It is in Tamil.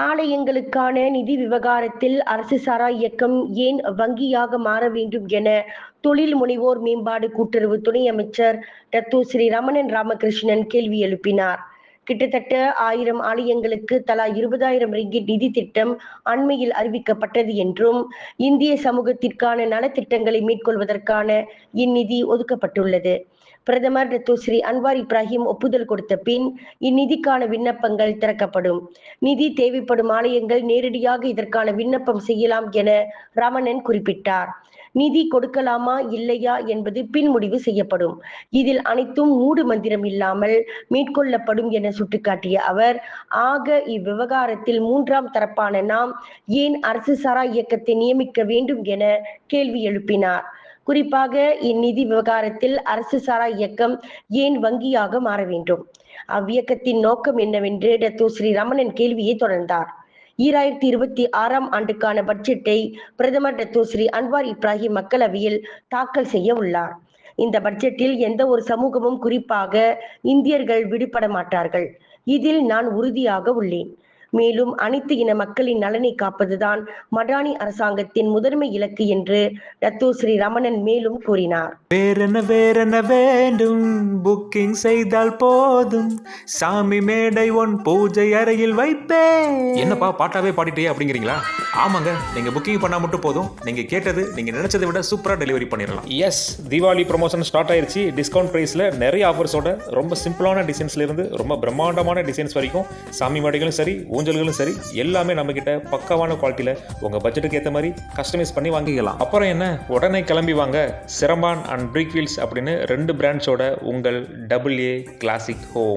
ஆலயங்களுக்கான நிதி விவகாரத்தில் அரசு சாரா இயக்கம் ஏன் வங்கியாக மாற வேண்டும் என தொழில் முனைவோர் மேம்பாடு கூட்டுறவு துணை அமைச்சர் டத்தூ ஸ்ரீ ரமணன் ராமகிருஷ்ணன் கேள்வி எழுப்பினார். கிட்டத்தட்ட ஆயிரம் ஆலயங்களுக்கு தலா இருபதாயிரம் ரிங்கிட் நிதி திட்டம் அண்மையில் அறிவிக்கப்பட்டது என்றும் இந்திய சமூகத்திற்கான நலத்திட்டங்களை மேற்கொள்வதற்கான இந்நிதி ஒதுக்கப்பட்டுள்ளது. பிரதமர் டத்து ஸ்ரீ அன்வார் இப்ராஹிம் ஒப்புதல் கொடுத்த பின் இந்நிதிக்கான விண்ணப்பங்கள் திறக்கப்படும். நிதி தேவைப்படும் ஆலயங்கள் நேரடியாக இதற்கான விண்ணப்பம் செய்யலாம் என ரமணன் குறிப்பிட்டார். நிதி கொடுக்கலாமா இல்லையா என்பது பின் முடிவு செய்யப்படும். இதில் அனைத்தும் மூடு மந்திரம் இல்லாமல் மேற்கொள்ளப்படும் என சுட்டிக்காட்டிய அவர் ஆக இவ்விவகாரத்தில் மூன்றாம் தரப்பான நாம் ஏன் அரசு சாரா இயக்கத்தை நியமிக்க வேண்டும் என கேள்வி எழுப்பினார். குறிப்பாக இந்நிதி விவகாரத்தில் அரசு சாரா இயக்கம் ஏன் வங்கியாக மாற வேண்டும்? அவ்வியக்கத்தின் நோக்கம் என்னவென்று டத்து ஸ்ரீ ரமணன் கேள்வியை தொடர்ந்தார். ஈராயிரத்தி இருபத்தி ஆறாம் ஆண்டுக்கான பட்ஜெட்டை பிரதமர் டத்து ஸ்ரீ அன்வார் இப்ராஹிம் மக்களவையில் தாக்கல் செய்ய உள்ளார். இந்த பட்ஜெட்டில் எந்த ஒரு சமூகமும் குறிப்பாக இந்தியர்கள் விடுபட மாட்டார்கள். இதில் நான் உறுதியாக உள்ளேன். மேலும் அனைத்து இன மக்களின் நலனை காப்பதுதான் மடானி அரசாங்கத்தின் முதன்மை இலக்கு என்று டத்து ஸ்ரீ ரமணன் மேலும் கூறினார். வேறென்ன வேறென்ன வேண்டும். புக்கிங் செய்தால் போதும். சாமி மேடை ஒன் பூஜை அறையில் வைப்பேன். என்னப்பா பாட்டாவே பாடிட்டே அப்படிங்கிறீங்களா? ஆமாங்க நீங்க புக்கிங் பண்ணா மட்டும் போதும். நீங்க கேட்டது நீங்க நினைச்சதை விட சூப்பரா டெலிவரி பண்ணிடலாம். எஸ் தீபாவளி ப்ரொமோஷன் ஸ்டார்ட் ஆயிருச்சு. டிஸ்கவுண்ட் ப்ரைஸில் நிறைய ஆஃபர்ஸோட ரொம்ப சிம்பிளான டிசைன்ஸ்ல இருந்து ரொம்ப பிரம்மாண்டமான டிசைன்ஸ் வரைக்கும் சாமி மாடிகளும் சரி ஊஞ்சல்களும் சரி எல்லாமே நம்ம கிட்ட பக்காவான குவாலிட்டியில் உங்கள் பட்ஜெட்டுக்கு ஏற்ற மாதிரி கஸ்டமைஸ் பண்ணி வாங்கிக்கலாம். அப்புறம் என்ன? உடனே கிளம்பி வாங்க. சிரம்பான் அண்ட் பிரிக் வீல்ஸ் அப்படின்னு ரெண்டு பிராண்ட்ஸோட உங்கள் டபுள் ஏ கிளாசிக் ஹோம்